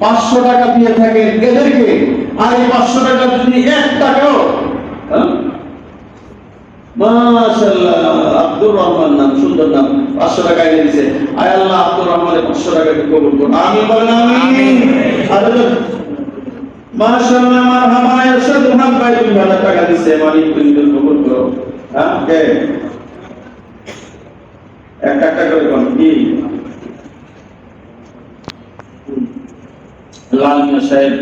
পাঁচশো টাকা দিয়ে থাকেন এদেরকে, আর এই পাঁচশো টাকা যদি এক টাকাও হ্যাঁ? আব্দুর টাকা টাকা মালিক তুমি হ্যাঁ এক কোন কি? লাল মিয়া সাহেব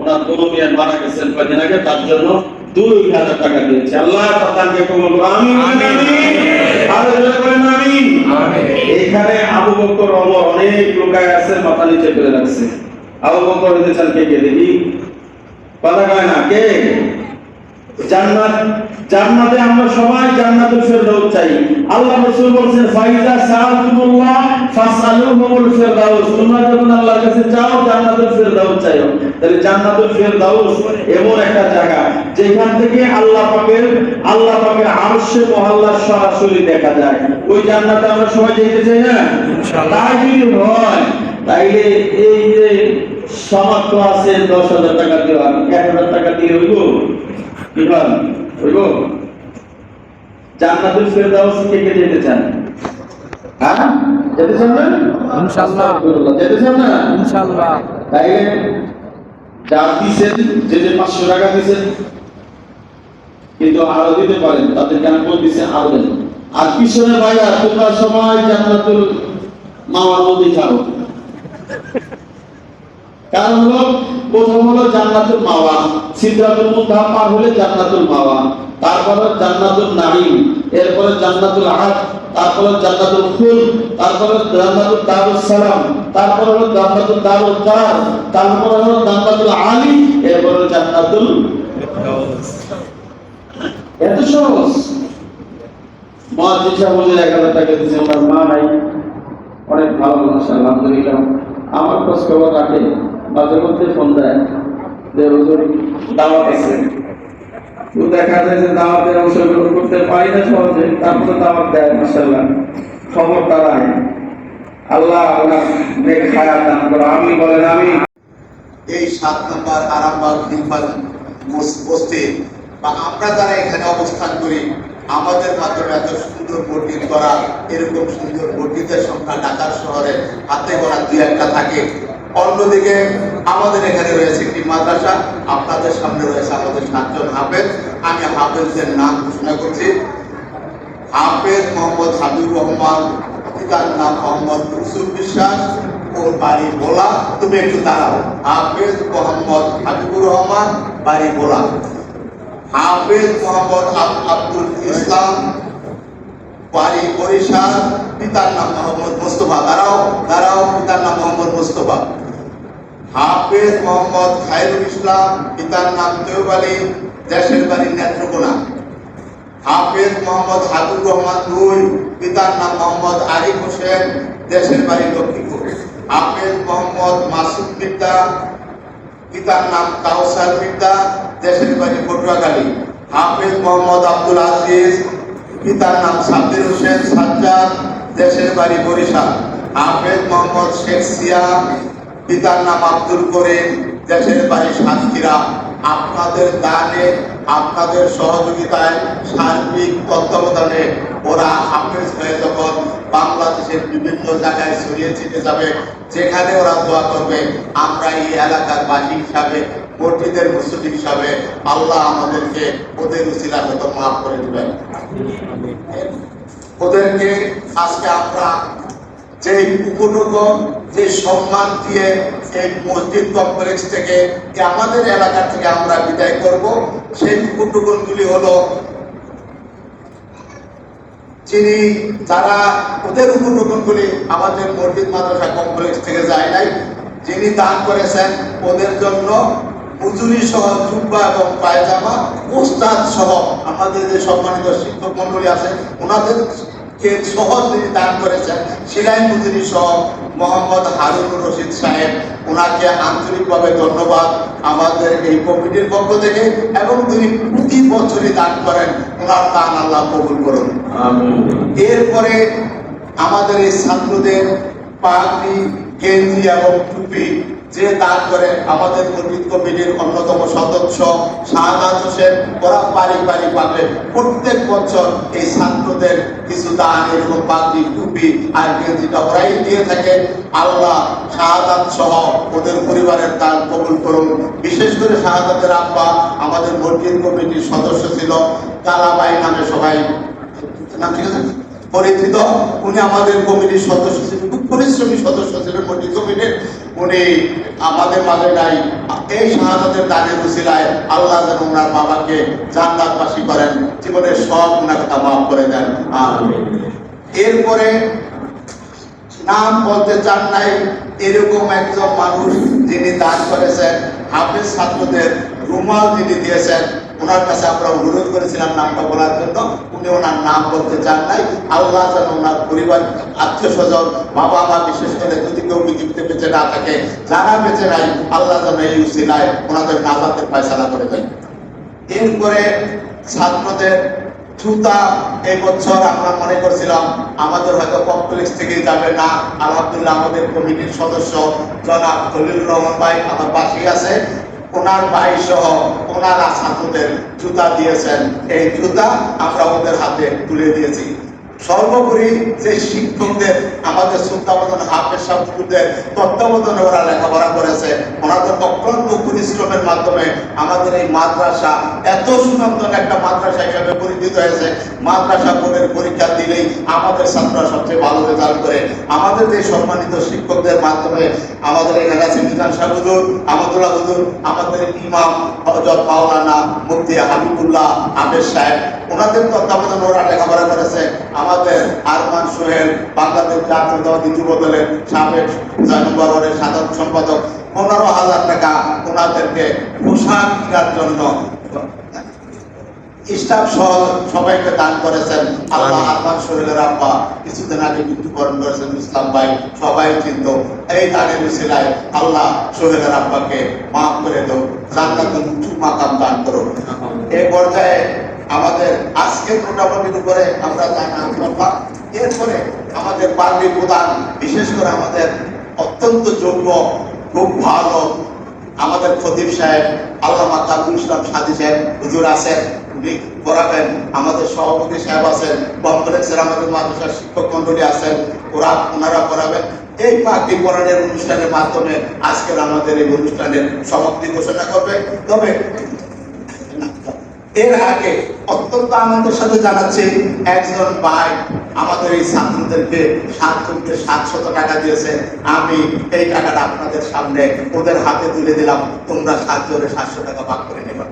ওনার কোনো মিয়া মারা গেছেন কদিন আগে তার জন্য দুই হাজার টাকা দিয়েছে। আল্লাহ তাদেরকে কবুল আমিন। এখানে আবু বকর অনেক লোকায় আছে মাথা নিচে ফেলে রাখছে। আবু বকর হইতে চান কে কে দেখি? কথা কয় না কে? জান্নাত জান্নাতে আমরা সবাই জান্নাতুল ফেরদাউস চাই। আল্লাহ রাসূল বলেন ফাইজা সাআলতুমুল্লাহ ফাসআলুহুমুল ফেরদাউস। তোমরা যখন আল্লাহর কাছে চাও জান্নাতুল ফেরদাউস চাইও। তাহলে জান্নাতুল ফেরদাউস এমন একটা জায়গা যেখান থেকে আল্লাহ পাকের আল্লাহ পাকের আরশে মহল্লা সরাসরি দেখা যায়। ওই জান্নাতে আমরা সবাই যেতে চাই না তাই যদি হয় তাইলে এই যে সামর্থ্য আছে দশ হাজার টাকা দেওয়া এক হাজার টাকা দিয়ে হইব? বল হইব জান্নাতুল ফেরদাউস কে কে যেতে চান? হ্যাঁ? যেতে চান না? ইনশাআল্লাহ। যেতে চান না? ইনশাআল্লাহ। তাইলে যা দিছেন যে যে পাঁচশো টাকা দিছেন কিন্তু আরও দিতে পারেন তাদেরকে আমি বলতেছি আরও দেন। আর পিছনে ভাইয়া তোমরা সবাই জান্নাতুল মাওয়ার মধ্যে যাও। কারণ হলো, প্রথম হলো জান্নাতুল মাওয়া, সিদরাতুল মুনতাহা, পার হলে জান্নাতুল মাওয়া, তারপরে জান্নাতুল নাঈম, এরপরে জান্নাতুল আদ তারপরে জান্নাতুল খুল, তারপরে জান্নাতুল দারুস সালাম, তারপরে হলো জান্নাতুল দারুল কার তারপরে হলো জান্নাতুল আলী, এরপরে জান্নাতুল এত সহজ। মা জিজ্ঞাসা বলে এক হাজার টাকা দিচ্ছে আমার মা নাই, অনেক ভালো মানুষ আলহামদুলিল্লাহ, আমার খোঁজ খবর রাখে মাঝে মধ্যে ফোন দেয় দাওয়াত আছে। দেখা যায় যে দাওয়াতের অংশগ্রহণ করতে পারি না সহজে, তারপরে দাওয়াত দেয় মাসাল্লাহ খবর তারায় আল্লাহ ওনার নেক হায়াত দান করো আমি বলেন, আমি এই সাত নম্বর আরামবাগ নির্বাচন বসতে বা আমরা যারা এখানে অবস্থান করি, আমাদের মাধ্যমে এত সুন্দর মসজিদ করা, এরকম সুন্দর মসজিদের সংখ্যা ঢাকার শহরে হাতে গোনা দুই একটা থাকে। অন্যদিকে আমাদের এখানে রয়েছে একটি মাদ্রাসা, আপনাদের সামনে রয়েছে আমাদের সাতজন হাফেজ। আমি হাফেজদের নাম ঘোষণা করছি। হাফেজ মোহাম্মদ হাবিব রহমান, পিতার নাম মোহাম্মদ রসুল বিশ্বাস, ওর বাড়ি বোলা তুমি একটু দাঁড়াও। হাফেজ মোহাম্মদ হাবিবুর রহমান, বাড়ি বোলা হাফেজ মোহাম্মদ আব্দুল ইসলাম, বাড়ি বরিশাল। পিতার নাম মোহাম্মদ মোস্তফা। দাঁড়াও দাঁড়াও, পিতার নাম মোহাম্মদ মোস্তফা। হাফেজ মোহাম্মদ খায়রুল ইসলাম, পিতার নাম দেওব আলী, দেশের বাড়ি নেত্রকোনা। হাফেজ মোহাম্মদ হাবিব রহমান দুই, পিতার নাম মোহাম্মদ আরিফ হোসেন, দেশের বাড়ি লক্ষ্মীপুর। হাফেজ মোহাম্মদ মাসুদ মির্জা, পিতার নাম কাউসার মির্জা, দেশের বাড়ি পটুয়াখালী। হাফেজ মোহাম্মদ আব্দুল আজিজ, পিতার নাম সাব্বির হোসেন সাজ্জাদ, দেশের বাড়ি বরিশাল। হাফেজ মোহাম্মদ শেখ সিয়াম পিতার নাম আব্দুল করিম, দেশের বাড়ি সাতক্ষীরা। আপনাদের দানে, আপনাদের সহযোগিতায় সার্বিক তত্ত্বাবধানে ওরা হাফেজ হয়ে যখন বাংলাদেশের বিভিন্ন জায়গায় ছড়িয়ে ছিটে যাবে, যেখানে ওরা দোয়া করবে, আমরা এই এলাকার বাসী হিসাবে মসজিদের মুসলিম হিসাবে আল্লাহ আমাদেরকে ওদের উচিলা হয়তো মাফ করে দেবেন। ওদেরকে আজকে আমরা যে উপটুকু যে সম্মান দিয়ে এই মসজিদ কমপ্লেক্স থেকে আমাদের এলাকা থেকে আমরা বিদায় করব, সেই উপটুকুনগুলি হলো যিনি যারা ওদের উপটুকুনগুলি আমাদের মসজিদ মাদ্রাসা কমপ্লেক্স থেকে যায় নাই, যিনি দান করেছেন, ওদের জন্য মজুরি সহ জুব্বা এবং পায়জামা উস্তাদ সহ আমাদের যে সম্মানিত শিক্ষক মন্ডলী আছে, ওনাদের কে সহ তিনি দান করেছেন? সিলাই মজুরি সহ মোহাম্মদ হারুনুর রশিদ সাহেব ওনাকে আন্তরিকভাবে ধন্যবাদ আমাদের এই কমিটির পক্ষ থেকে এবং তিনি প্রতি বছরই দান করেন। ওনার দান আল্লাহ কবুল করুন। এরপরে আমাদের এই ছাত্রদের পাগড়ি গেঞ্জি এবং টুপি যে করে আমাদের মসজিদ কমিটির অন্যতম সদস্য শাহজাদ হোসেন, ওরা বাড়ি বাড়ি পাবে প্রত্যেক বছর এই ছাত্রদের কিছু দান এরকম পাগড়ি টুপি, আর গেঞ্জিটা ওরাই দিয়ে থাকে। আল্লাহ শাহাদাত সহ ওদের পরিবারের দান কবুল করুন। বিশেষ করে শাহাদাতের আব্বা, আমাদের মসজিদ কমিটির সদস্য ছিল, কালাবাই নামে সবাই। নাম ঠিক আছে? পরিচিত। উনি আমাদের কমিটির সদস্য ছিলেন, খুব পরিশ্রমী সদস্য ছিলেন মসজিদ কমিটির। উনি আমাদের মাঝে নাই। এই শাহাদাতের দানের উসিলায় আল্লাহ যেন ওনার বাবাকে জান্নাতবাসী করেন। জীবনের সব কথা মাফ করে দেন। এরপরে নাম বলতে চান নাই, এরকম একজন মানুষ যিনি দান করেছেন, হাফেজ ছাত্রদের রুমাল যিনি দিয়েছেন ওনার কাছে আমরা অনুরোধ করেছিলাম নামটা বলার জন্য। উনি ওনার নাম বলতে চান নাই। আল্লাহ যেন ওনার পরিবার, আত্মীয় স্বজন বাবা মা বিশেষ করে যদি কেউ পৃথিবীতে বেঁচে না থাকে, যারা বেঁচে নাই, আল্লাহ যেন এই উসিলায় ওনাদের নাজাতের ফয়সালা করে দেন। এরপরে ছাত্রদের জুতা এই বছর আমরা মনে করছিলাম, আমাদের হয়তো কমপ্লেক্স থেকে যাবে না। আলহামদুলিল্লাহ আমাদের কমিটির সদস্য জনাব খলিলুর রহমান ভাই আমার পাশেই আছে। ওনার ভাই সহ ওনার ছাত্রদের জুতা দিয়েছেন। এই জুতা আমরা ওদের হাতে তুলে দিয়েছি। সর্বোপরি যে শিক্ষকদের, আমাদের সুলতান হাফেজ সাহেবদের তত্ত্বাবধানে ওরা ওনাদের অক্লান্ত পরিশ্রমের মাধ্যমে আমাদের এই মাদ্রাসা এত সুন্দর একটা মাদ্রাসা হিসাবে পরিচিত হয়েছে। মাদ্রাসা বোর্ডের পরীক্ষা দিলেই আমাদের ছাত্ররা সবচেয়ে ভালো রেজাল্ট করে। আমাদের যে সম্মানিত শিক্ষকদের মাধ্যমে আমাদের এখানে আছে মিজান সাহেব হুজুর, আহমদুল্লাহ হুজুর, আমাদের ইমাম হজরত মাওলানা মুফতি হাবিবুল্লাহ আবেদ সাহেব, ওনাদের তত্ত্বাবধানে ওরা লেখাপড়া করেছে। আমাদের আরমান সোহেল, বাংলাদেশ জাতীয়তাবাদী যুব দলের সাবেক ওয়ার্ডের সাধারণ সম্পাদক পনেরো হাজার টাকা ওনাদেরকে পোশাক কেনার জন্য। স্টাফ সহ সবাইকে দান করেছেন। আল্লাহ সোহেলের আব্বা কিছুদিন আগে মৃত্যুবরণ করেছেন ইসলাম ভাই। সবাই চিন্ত এই দানের আল্লাহ সোহেলের আব্বাকে মাফ করে দাও জান্নাতুল উঁচু মাকাম দান করো। এই পর্যায়ে আমাদের আজকের মোটামুটির উপরে আমরা জানা করলাম এরপরে আমাদের পার্টি প্রধান বিশেষ করে আমাদের অত্যন্ত যোগ্য খুব ভালো। আমাদের খতিব সাহেব আল্লাহ কাবুল ইসলাম সাদি সাহেব, হুজুর আছেন করাবেন আমাদের সভাপতি সাহেব আছেন কমপ্লেক্সের আমাদের মাদ্রাসার শিক্ষক মন্ডলী আছেন, ওরা ওনারা করাবেন এই পার্টি পড়ানোর অনুষ্ঠানের মাধ্যমে আজকের আমাদের এই অনুষ্ঠানের সমাপ্তি ঘোষণা করবে। তবে এর অত্যন্ত আনন্দের সাথে জানাচ্ছি, একজন ভাই আমাদের এই ছাত্রদেরকে সাতজনকে সাতশত টাকা দিয়েছে। আমি এই টাকাটা আপনাদের সামনে ওদের হাতে তুলে দিলাম। তোমরা সাতজনে সাতশো টাকা ভাগ করে নেবা।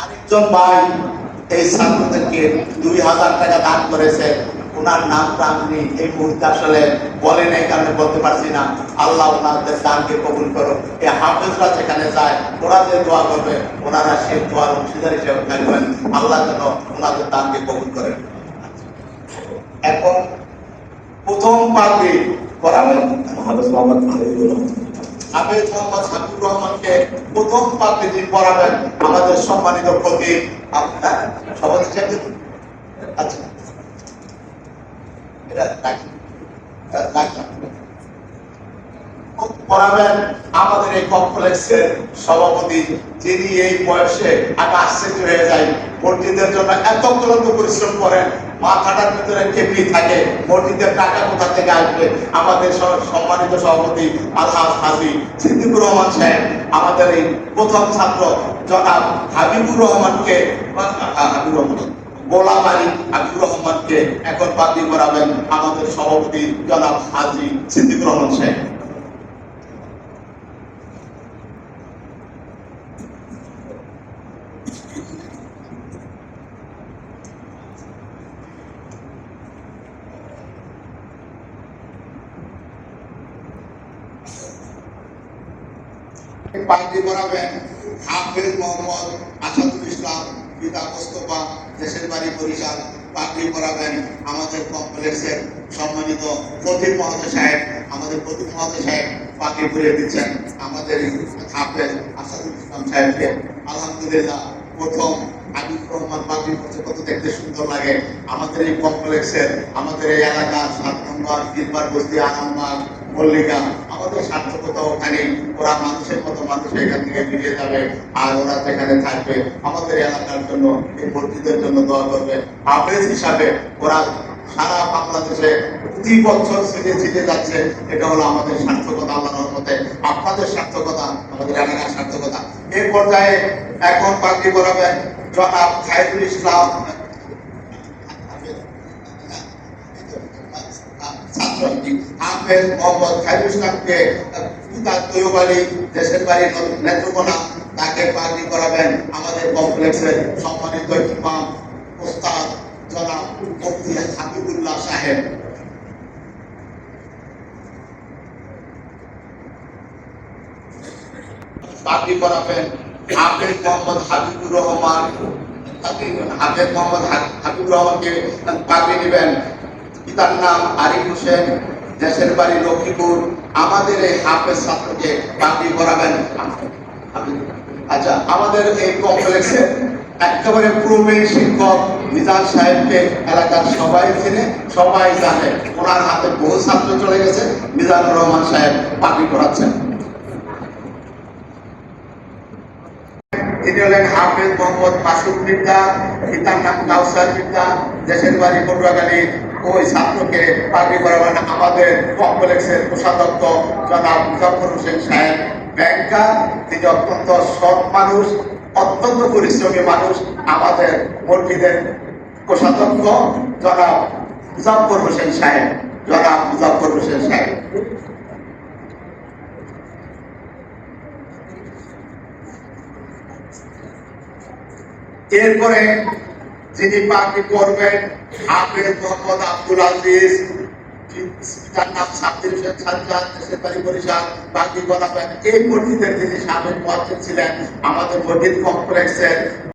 আরেকজন ভাই এই ছাত্রদেরকে দুই হাজার টাকা দান করেছে। ওনার নামটা আপনি এই মুহূর্তে আসলে বলেন এই কারণে বলতে পারছি না। আল্লাহ ওনাদের দানকে কবুল করো এই হাফেজরা যেখানে যায় ওরা যে দোয়া করবে ওনারা সেই দোয়ার অংশীদার হিসেবে থাকবেন আল্লাহ যেন ওনাদের দানকে কবুল করেন। এখন প্রথম পাত্রী করাবেন। হাফেজ মোহাম্মদ হাবিবুর রহমানকে প্রথম পাত্রী যিনি পড়াবেন আমাদের সম্মানিত খতিব আপনার সভাপতি আচ্ছা। আমাদের এই কমপ্লেক্সের সভাপতি, যিনি এই বয়সে আমি আশ্চর্য হয়ে যাই মসজিদের জন্য এত ক্লান্ত পরিশ্রম করেন, মাথাটার ভিতরে কেমনি থাকে, মসজিদের টাকা কোথা থেকে আসবে? আমাদের সম্মানিত সভাপতি আলহাজ হাজি সিদ্দিকুর রহমান সাহেব, আমাদের এই প্রথম ছাত্র জনাব হাবিবুর রহমানকে আ- আ- হাবিবুর রহমান। আলী হাবিবুর রহমানকে এখন বাদি করাবেন আমাদের সভাপতি জনাব হাজি সিদ্দিকুর রহমান সাহেব। পার্টি করাবেন হাফেজ মোহাম্মদ আসাদুল ইসলাম। পিতা মোস্তফা দেশের বাড়ি বরিশাল পার্টি করাবেন আমাদের কমপ্লেক্সের সম্মানিত প্রদীপ মহাজয় সাহেব, আমাদের প্রদীপ মহাজয় সাহেব পার্টি করে দিচ্ছেন আমাদের হাফেজ আসাদুল ইসলাম সাহেবকে। আলহামদুলিল্লাহ, প্রথম হাবিব রহমান বাবরি করছে, কত দেখতে সুন্দর লাগে। আমাদের এই কমপ্লেক্সের, আমাদের এই এলাকার সাত নম্বর, তিনবার বস্তি আরামবাগ মল্লিকা আমাদের সার্থকতা ওখানে। ওরা মানুষের মতো মানুষ এখান থেকে বেরিয়ে যাবে আর ওরা সেখানে থাকবে। আমাদের এলাকার জন্য, এই মসজিদের জন্য দোয়া করবে। হাফেজ হিসাবে ওরা সারা বাংলাদেশে প্রতি বছর ছিটে ছিটে যাচ্ছে। এটা হলো আমাদের সার্থকতা আল্লাহর মতে আপনাদের সার্থকতা আমাদের এলাকার সার্থকতা এই পর্যায়ে এখন বাকি করাবেন জনাব খায়রুল ইসলাম। ছাত্রী হাফেজ মোহাম্মদ খায়রুল ইসলামকে তৈয়ব আলী দেশের বাড়ি নেত্রকোনা, তাকে পাগড়ি করাবেন আমাদের কমপ্লেক্সের সম্মানিত ইমাম ওস্তাদ জনাব মুফতি হাবিবুল্লাহ সাহেব। পাগড়ি করাবেন হাফেজ মোহাম্মদ হাবিবুর রহমান। হাফেজ মোহাম্মদ হাবিবুর রহমানকে পাগড়ি দিবেন। পিতার নাম আরিফ হোসেন। দেশের বাড়ি লক্ষ্মীপুর, আমাদের এই হাফেজ ছাত্রকে পাগড়ি করাবেন আচ্ছা আমাদের এই কমপ্লেক্সে একেবারে প্রবীণ শিক্ষক মিজান সাহেবকে এলাকার সবাই চিনে, সবাই জানে। ওনার হাতে বহু ছাত্র চলে গেছে, মিজানুর রহমান সাহেব পাগড়ি করাচ্ছেন তিনি হলেন হাফেজ মোহাম্মদ মাসুদ মির্জা পিতার নাম কাউসার মির্জা দেশের বাড়ি পটুয়াখালী ওই ছাত্রকে পাগড়ি করাবেন আমাদের কমপ্লেক্সের কোষাধ্যক্ষ জনাব মুজাফর হোসেন সাহেব, ব্যাংকার, তিনি অত্যন্ত সৎ মানুষ, অত্যন্ত পরিশ্রমী মানুষ, আমাদের মসজিদের কোষাধ্যক্ষ জনাব মুজাফর হোসেন সাহেব, জনাব মুজাফর হোসেন সাহেব। এরপরে যিনি পার্টি করবেন হাফেজ মোহাম্মদ আব্দুল আজিজ তার নাম বরিশাল বাকি বলা এই মসজিদের যিনি সাবেক ছিলেন, আমাদের মসজিদ কমপ্লেক্সের